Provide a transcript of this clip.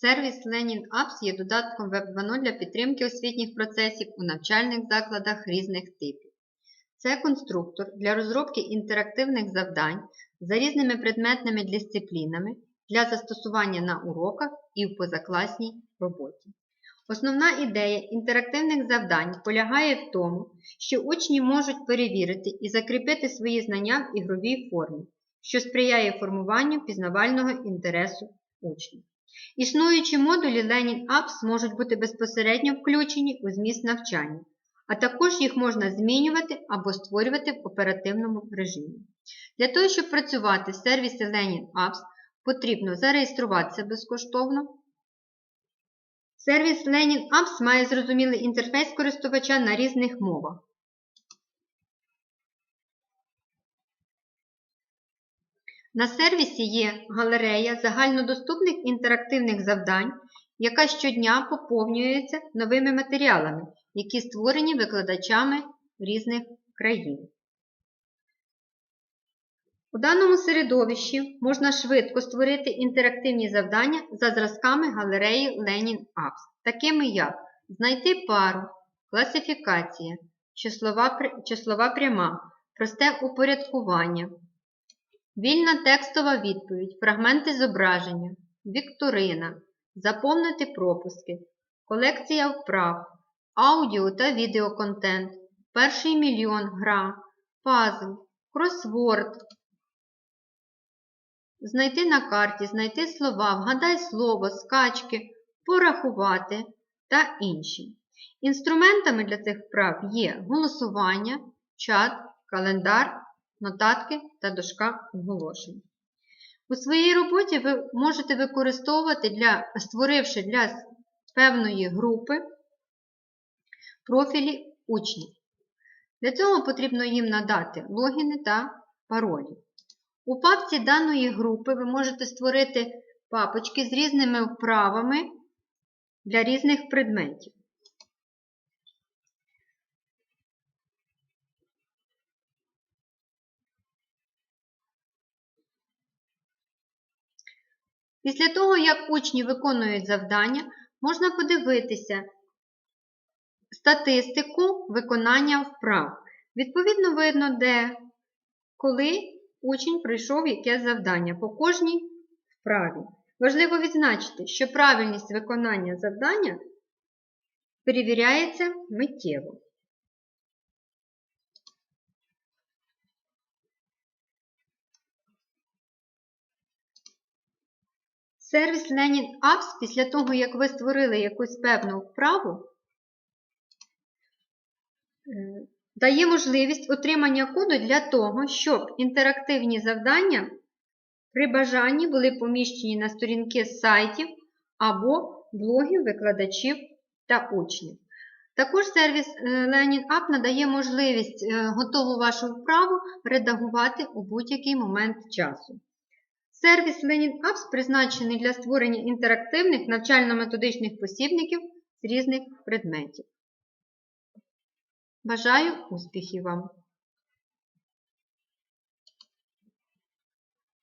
Сервіс Learning Apps є додатком Web 2.0 для підтримки освітніх процесів у навчальних закладах різних типів. Це конструктор для розробки інтерактивних завдань за різними предметними дисциплінами для застосування на уроках і в позакласній роботі. Основна ідея інтерактивних завдань полягає в тому, що учні можуть перевірити і закріпити свої знання в ігровій формі, що сприяє формуванню пізнавального інтересу учнів. Існуючі модулі Learning Apps можуть бути безпосередньо включені у зміст навчання, а також їх можна змінювати або створювати в оперативному режимі. Для того, щоб працювати в сервісі Learning Apps, потрібно зареєструватися безкоштовно. Сервіс Learning Apps має зрозумілий інтерфейс користувача на різних мовах. На сервісі є галерея загальнодоступних інтерактивних завдань, яка щодня поповнюється новими матеріалами, які створені викладачами різних країн. У даному середовищі можна швидко створити інтерактивні завдання за зразками галереї Learning Apps, такими як знайти пару, класифікація, числова, числова пряма, просте упорядкування, вільна текстова відповідь, фрагменти зображення, вікторина, заповнити пропуски, колекція вправ, аудіо та відеоконтент, перший мільйон гра, пазл, кросворд, знайти на карті, знайти слова, вгадай слово, скачки, порахувати та інші. Інструментами для цих вправ є голосування, чат, календар, нотатки та дошка оголошень. У своїй роботі ви можете використовувати, для, створивши для певної групи профілі учнів. Для цього потрібно їм надати логіни та паролі. У папці даної групи ви можете створити папочки з різними вправами для різних предметів. Після того, як учні виконують завдання, можна подивитися статистику виконання вправ. Відповідно, видно, де, коли учень пройшов яке завдання по кожній вправі. Важливо відзначити, що правильність виконання завдання перевіряється миттєво. Сервіс Learning Apps після того, як ви створили якусь певну вправу, е, дає можливість отримання коду для того, щоб інтерактивні завдання при бажанні були поміщені на сторінки сайтів або блогів викладачів та учнів. Також сервіс е, Learning App надає можливість е, готову вашу вправу редагувати у будь-який момент часу. Сервіс Learning Apps призначений для створення інтерактивних навчально-методичних посібників з різних предметів. Бажаю успіхів вам!